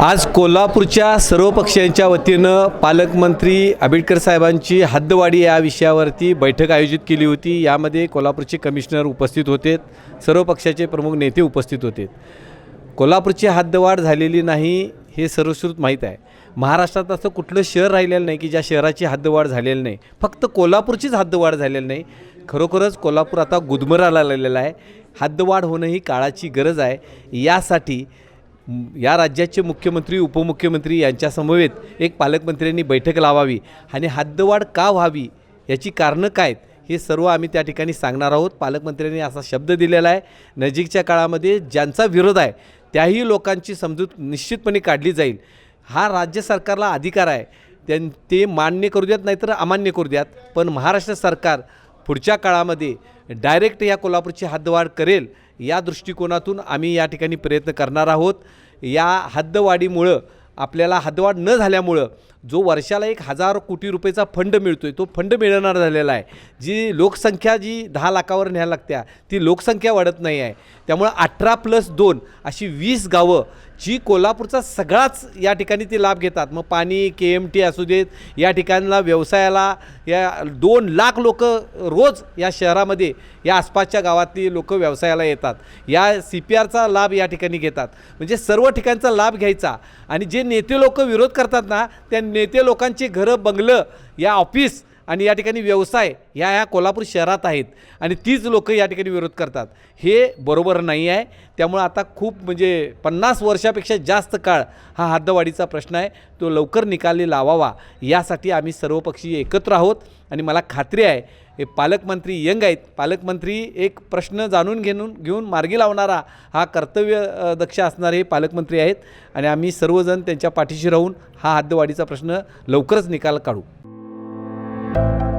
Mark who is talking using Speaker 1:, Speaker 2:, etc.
Speaker 1: आज कोल्हापूरच्या सर्व पक्षांच्या वतीनं पालकमंत्री आंबेडकर साहेबांची हद्दवाढी या विषयावरती बैठक आयोजित केली होती. यामध्ये कोल्हापूरचे कमिशनर उपस्थित होते. सर्व पक्षाचे प्रमुख नेते उपस्थित होते. कोल्हापूरची हद्दवाढ झालेली नाही हे सर्वश्रुत माहीत आहे. महाराष्ट्रात असं कुठलं शहर राहिलेलं नाही की ज्या शहराची हद्दवाढ झालेली नाही. फक्त कोल्हापूरचीच हद्दवाढ झालेली नाही. खरोखरच कोल्हापूर आता गुदमराला लागलेला आहे. हद्दवाढ होणं ही काळाची गरज आहे. यासाठी या राज्याचे मुख्यमंत्री उपमुख्यमंत्री यांच्यासमवेत एक पालकमंत्र्यांनी बैठक लावावी आणि हद्दवाढ का व्हावी याची कारणं काय आहेत हे सर्व आम्ही त्या ठिकाणी सांगणार आहोत. पालकमंत्र्यांनी असा शब्द दिलेला आहे. नजीकच्या काळामध्ये ज्यांचा विरोध आहे त्याही लोकांची समजूत निश्चितपणे काढली जाईल. हा राज्य सरकारला अधिकार आहे. त्यां ते मान्य करू द्यात नाहीतर अमान्य करू द्यात. पण महाराष्ट्र सरकार पुढच्या काळामध्ये डायरेक्ट या कोल्हापूरची हद्दवाढ करेल या दृष्टिकोनातून आम्ही या ठिकाणी प्रयत्न करणार आहोत. या हद्दवाढीमुळं आपल्याला हद्दवाढ न झाल्यामुळं जो वर्षाला एक हजार कोटी रुपयेचा फंड मिळतो आहे तो फंड मिळणार झालेला आहे. जी लोकसंख्या जी दहा लाखावर न्यायला लागत्या ती लोकसंख्या वाढत नाही आहे. त्यामुळं अठरा प्लस दोन अशी वीस गावं जी कोल्हापूरचा सगळाच या ठिकाणी ते लाभ घेतात. मग पाणी के एम टी असू देत या ठिकाणला व्यवसायाला या दोन लाख लोक रोज या शहरामध्ये या आसपासच्या गावातली लोक व्यवसायाला येतात. या सी पी आरचा लाभ या ठिकाणी घेतात. म्हणजे सर्व ठिकाणचा लाभ घ्यायचा. आणि जे नेते लोक विरोध करतात ना त्या नेते लोकांची घरं बंगलं या ऑफिस आणि या ठिकाणी व्यवसाय ह्या ह्या कोल्हापूर शहरात आहेत. आणि तीच लोक या ठिकाणी विरोध करतात. हे बरोबर नाही आहे. त्यामुळं आता खूप म्हणजे पन्नास वर्षापेक्षा जास्त काळ हा हद्दवाढीचा प्रश्न आहे. तो लवकर निकाली लावावा. यासाठी आम्ही सर्वपक्षीय एकत्र आहोत. आणि मला खात्री आहे हे पालकमंत्री यंग आहेत. पालकमंत्री एक प्रश्न जाणून घेऊन घेऊन मार्गी लावणारा हा कर्तव्य दक्ष असणारे हे पालकमंत्री आहेत. आणि आम्ही सर्वजण त्यांच्या पाठीशी राहून हा हद्दवाढीचा प्रश्न लवकरच निकाल काढू. you